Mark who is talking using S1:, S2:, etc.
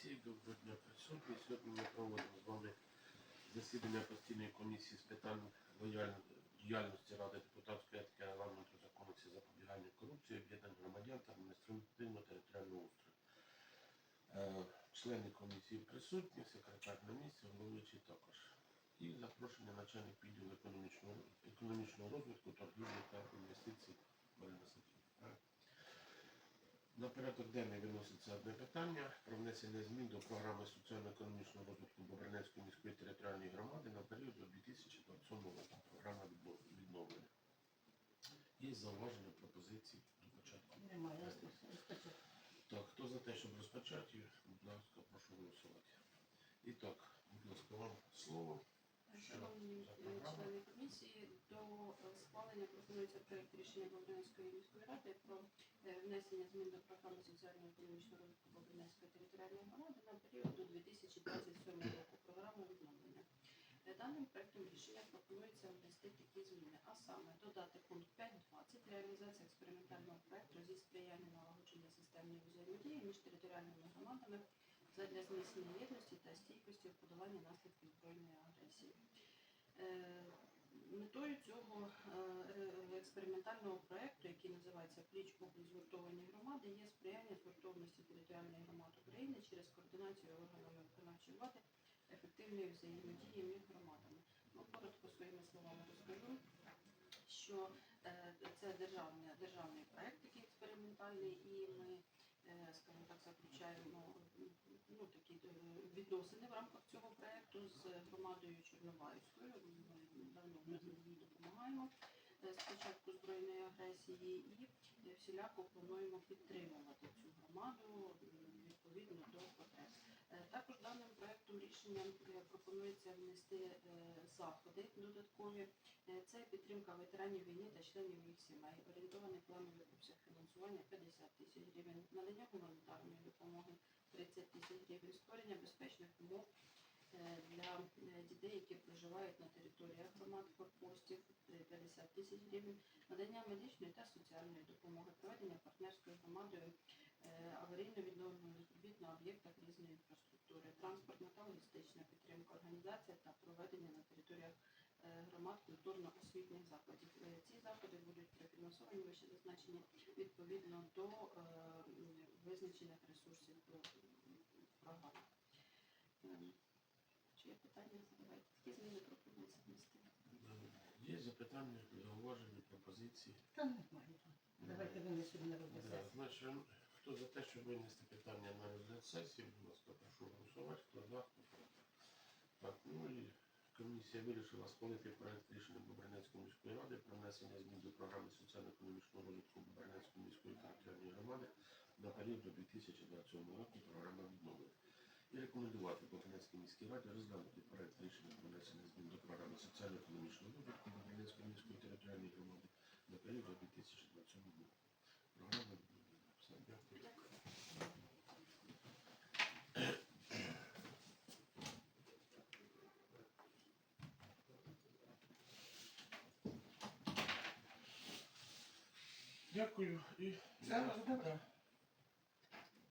S1: комісії, доброго дня присутні. Сьогодні ми проводимо з вами засідання постійної комісії з питань діяльності Ради депутатської етики, регламенту законності запобігання корупції, об'єднань громадян та адміністративно-територіального устрою. Е, Члени комісії присутні, секретар на місці, головуючий також. І запрошення начальник відділу економічного, економічного розвитку, торгівлі та інвестицій Марина Сергіївна. На порядок денний виноситься одне питання про внесення змін до програми соціально-економічного розвитку Бобринецької міської територіальної громади на період до 2027 року. Програма відновлення. Є зауваження пропозиції до початку.
S2: Немає.
S1: Так, хто за те, щоб розпочати, будь ласка, прошу голосувати. І так, будь ласка, вам слово.
S3: Шановні е, члени комісії, до е, схвалення пропонується проект рішення Бобринської міської ради про внесення змін до програми соціально-економічного розвитку Бобринецької територіальної громади на період до 2027 року. Програма відновлення. Е, Даним проектом рішення пропонується внести такі зміни, а саме додати пункт 5.20 реалізація експериментального проекту зі сприяння налагодження системної взаємодії між територіальними громадами задля зміцнення єдності та стійкості у подоланні наслідків збройної агресії. Е, Метою цього е, експериментального проекту, який називається Пліч область згуртовані громади, є сприяння згуртованості територіальних громад України через координацію органами виконавчої влади ефективної взаємодії між громадами. Ну, коротко своїми словами розкажу, що е, це державний, державний проект, такий експериментальний, і ми, е, скажімо так, заключаємо ну, такі е, відносини в рамках цього проекту з громадою Чорнобаївською. Давно ми їй допомагаємо е, з початку збройної агресії і е, всіляко плануємо підтримувати цю громаду відповідно до потреб. Е, Також даним проектом рішенням е, пропонується внести е, заходи додаткові. Е, Це підтримка ветеранів війни та членів їх сімей, орієнтований плановий обсяг фінансування 50 тисяч гривень, надання гуманітарної допомоги 30 тисяч гривень, створення безпечних умов е, для е, дітей, які проживають на територіях громад форпостів е, 50 тисяч надання медичної та соціальної допомоги, проведення партнерською громадою е, аварійно-відновлювальних робіт на об'єктах різної інфраструктури, транспортна та логістична підтримка, організація та проведення на територіях е, громад культурно-освітніх закладів. Е, Ці заходи будуть профінансовані вище зазначені відповідно до визначених ресурсів програми. Ем, Чи є питання? Задавайте. Такі зміни пропонується внести.
S1: Є запитання, зауваження, пропозиції.
S2: Та. Давайте винесемо на розгляд
S1: Да,
S2: сесії.
S1: Значить, хто за те, щоб винести питання на розгляд сесії, будь ласка, прошу голосувати. Хто за, хто проти. Так, ну і комісія вирішила схвалити проект рішення Бобринецької міської ради про внесення змін до програми соціально-економічного розвитку Бобринецької міської територіальної громади на період до 2027 року програма відновлення. І рекомендувати Бобринецькій міській раді розглянути проект рішення про внесення змін до програми соціально-економічного розвитку Бобринецької міської територіальної громади на період до 2027 року. Програма. Дякую. І
S2: Все, добре.
S1: Да.